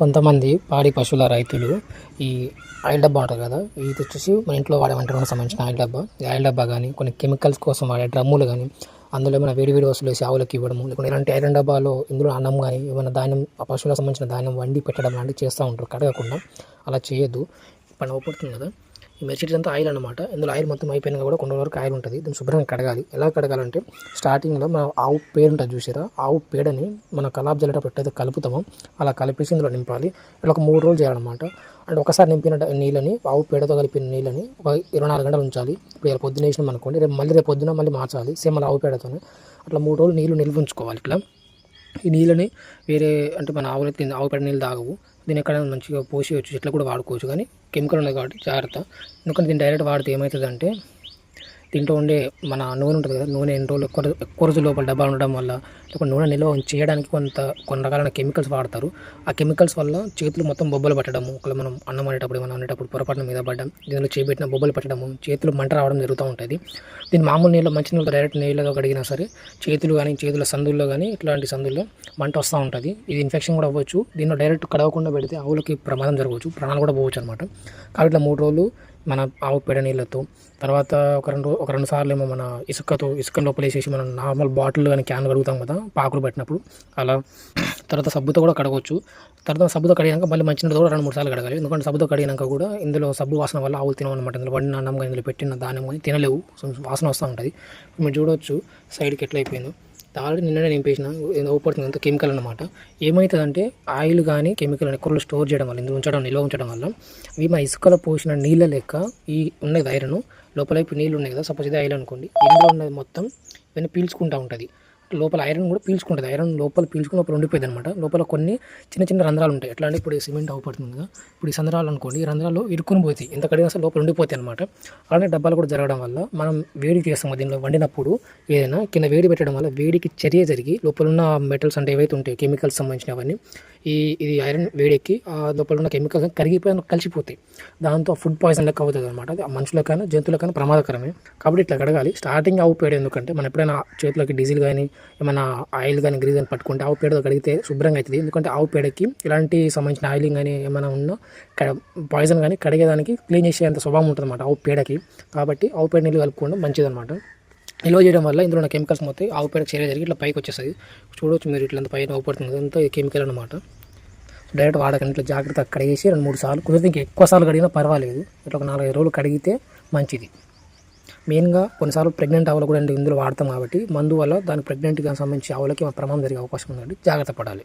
కొంతమంది పాడి పశువుల రైతులు ఈ ఆయిల్ డబ్బా ఉంటుంది కదా ఇది వచ్చేసి మన ఇంట్లో వాడే వంటలకు సంబంధించిన ఆయిల్ డబ్బా. ఈ ఆయిల్ డబ్బా కానీ కొన్ని కెమికల్స్ కోసం వాడే డ్రమ్ములు కానీ అందులో ఏమైనా వేడి వేడి వస్తువులు వేసి ఆవులకి ఇవ్వడము లేకుంటే ఇలాంటి ఐరన్ డబ్బాలో ఇందులో అన్నం కానీ ఏమైనా ధాన్యం ఆ పశువులకు సంబంధించిన ధాన్యం వండి పెట్టడం లాంటివి చేస్తూ ఉంటారు. కడగకుండా అలా చేయొద్దు. పని అవుపడుతుంది కదా. ఈ మెర్సిడీస్ అంతా ఆయిల్ అనమాట ఇందులో ఆయిల్ మొత్తం అయిపోయినా కూడా కొన్ని వరకు ఆయిల్ ఉంటుంది. దీన్ని శుభ్రంగా కడగాలి. ఎలా కడగాలంటే స్టార్టింగ్లో మన ఆవు పేడ ఉంటుంది చూసారా? ఆవు పేడని మన కలాబ్ జల్లేటప్పుడు ఎట్టయితే కలుపుతామో. అలా కలిపేసి ఇందులో నింపాలి. ఇట్లా ఒక మూడు రోజులు చేయాలన్నమాట. అంటే ఒకసారి నింపిన నీళ్ళని ఆవు పేడతో కలిపిన నీళ్ళని ఒక ఇరవై నాలుగు గంటలు ఉంచాలి. ఇప్పుడు ఇలా పొద్దున వేసినాం అనుకోండి రేపు మళ్ళీ రేపు పొద్దున మళ్ళీ మార్చాలి. సేమ్ అలా ఆవు పేడతోనే. అట్లా మూడు రోజులు నీళ్ళు నిల్వ ఉంచుకోవాలి ఇట్లా. ఈ నీళ్ళని వేరే అంటే మన ఆవులు తిన్న ఆవు పేడ నీళ్ళు తాగవు. దీన్ని ఎక్కడైనా మంచిగా పోసి వచ్చి చెట్లు కూడా వాడుకోవచ్చు. కానీ కెమికల్ ఉన్నాయి కాబట్టి జాగ్రత్త. ఎందుకంటే దీన్ని డైరెక్ట్ వాడితే ఏమవుతుందంటే దీంట్లో ఉండే మన నూనె ఉంటుంది కదా నూనె ఎన్ని రోజులు ఎక్కువ ఎక్కువ రోజుల లోపల డబ్బా ఉండడం వల్ల లేకపోతే నూనె నిల్వ చేయడానికి కొంత కొన్ని రకాలైన కెమికల్స్ వాడతారు. ఆ కెమికల్స్ వల్ల చేతులు మొత్తం బొబ్బలు పట్టడము ఒకవేళ మనం అన్నం వండేటప్పుడు మనం వండేటప్పుడు పొరపాటున మీద పడ్డం దీనిలో చేపెట్టిన బొబ్బలు పట్టడము చేతులు మంట రావడం జరుగుతూ ఉంటుంది. దీన్ని మామూలు నీళ్ళు మంచి నీళ్ళు డైరెక్ట్ నీళ్ళలో కడిగినా సరే చేతులు కానీ చేతుల సందుల్లో కానీ ఇట్లాంటి సందుల్లో మంట వస్తూ ఉంటుంది. ఇది ఇన్ఫెక్షన్ కూడా అవ్వచ్చు. దీనిలో డైరెక్ట్ కడవకుండా పెడితే ఆవులకి ప్రమాదం జరగవచ్చు ప్రాణాలు కూడా పోవచ్చు అనమాట కాబట్టి ఇట్లా మూడు రోజులు మన ఆవు పేడ నీళ్ళతో. తర్వాత ఒక రెండు ఒక రెండు సార్లు ఏమో మన ఇసుకతో ఇసుక లోపలేసేసి మనం నార్మల్ బాటిల్ కానీ క్యాన్ కడుగుతాం కదా పాకులు పెట్టినప్పుడు. అలా తర్వాత సబ్బుతో కూడా కడగవచ్చు తర్వాత సబ్బుతో కడిగాక మళ్ళీ మంచినీళ్ళు కూడా రెండు మూడు సార్లు కడగాలి. ఎందుకంటే సబ్బుతో కడిగినాక కూడా ఇందులో సబ్బు వాసన వల్ల ఆవులు తినమన్నమాట ఇందులో వండిన అన్నం కానీ ఇందులో పెట్టిన ధాన్యం కానీ తినలేవు వాసన వస్తూ ఉంటుంది. మీరు చూడవచ్చు సైడ్కి ఎట్లయిపోయిందో ఆల్రెడీ నిన్ననే నింపేసిన ఊపడుతుంది అంత కెమికల్ అనమాట ఏమవుతుందంటే ఆయిల్ కానీ కెమికల్ అనే కూరలు స్టోర్ చేయడం వల్ల ఇందులో ఉంచడం నిల్వ ఉంచడం వల్ల ఇవి మా ఇసుకలో పోసిన నీళ్ళ లెక్క ఈ ఉన్నది ఐరన్ లోపల ఇప్పుడు నీళ్ళు ఉన్నాయి కదా సపోజ్ ఇది ఐరన్ అనుకోండి ఇందులో ఉన్నది మొత్తం ఇవన్నీ పీల్చుకుంటూ ఉంటుంది. లోపల ఐరన్ కూడా పీల్చుకుంటుంది. ఐరన్ లోపల పీల్చుకుని లోపల ఉండిపోయింది అనమాట లోపల కొన్ని చిన్న చిన్న రంధ్రాలు ఉంటాయి. ఎట్లా అంటే ఇప్పుడు సిమెంట్ అవపడుతుంది కదా. ఇప్పుడు ఈ సంద్రాలు అనుకోండి ఈ రంధ్రాలు ఇరుక్కుని పోతాయి. ఎంత కడిగినా సరే లోపల ఉండిపోతాయి అనమాట అలానే డబ్బాలు కూడా జరగడం వల్ల మనం వేడి చేస్తాం దీనిలో వండినప్పుడు. ఏదైనా కింద వేడి పెట్టడం వల్ల వేడికి చర్య జరిగి లోపల ఉన్న మెటల్స్ అంటే ఏవైతే ఉంటాయి కెమికల్స్ సంబంధించినవన్నీ ఈ ఇది ఐరన్ వేడెక్కి ఆ లోపల ఉన్న కెమికల్స్ కరిగిపోయి కలిసిపోతాయి. దాంతో ఫుడ్ పాయిజన్ లెక్క అవుతుంది అనమాట మనుషులకైనా జంతువులకైనా ప్రమాదకరమే. కాబట్టి ఇట్లా కడగాలి. స్టార్టింగ్ ఆవు పేడ ఎందుకంటే మనం ఎప్పుడైనా చేతులకి డీజిల్ కానీ ఏమైనా ఆయిల్ కానీ గ్రీజ్ కానీ పట్టుకుంటే ఆవు పేడతో కడిగితే శుభ్రంగా అవుతుంది. ఎందుకంటే ఆవు పేడకి ఇలాంటి సంబంధించిన ఆయిలింగ్ కానీ ఏమైనా ఉన్నా పాయిజన్ కానీ కడిగేదానికి క్లీన్ చేసేంత స్వభావం ఉంటుంది అనమాట ఆవు పేడకి. కాబట్టి ఆవు పేడ నీళ్ళు కలుపుకోవడం మంచిదన్నమాట. నిల్వ చేయడం వల్ల ఇందులో ఉన్న కెమికల్స్ మొత్తం ఆవు పేడ చర్య జరిగి ఇట్లా పైకి వచ్చేస్తుంది. చూడవచ్చు మీరు ఇట్లా పైన అవుపడుతుంది అంతా కెమికల్ అనమాట డైరెక్ట్ వాడకండి ఇట్లా జాగ్రత్తగా కడిగేసి రెండు మూడు సార్లు కుదిరితే ఇంకా ఎక్కువ సార్లు కడిగినా పర్వాలేదు. ఇట్లా ఒక నాలుగైదు రోజులు కడిగితే మంచిది. మెయిన్గా కొన్నిసార్లు ప్రెగ్నెంట్ ఆవులు కూడా ఇందులో వాడతాం కాబట్టి మందు వల్ల దాని ప్రెగ్నెంట్గా సంబంధించి ఆవులకి ప్రమాదం జరిగే అవకాశం ఉందండి జాగ్రత్త పడాలి.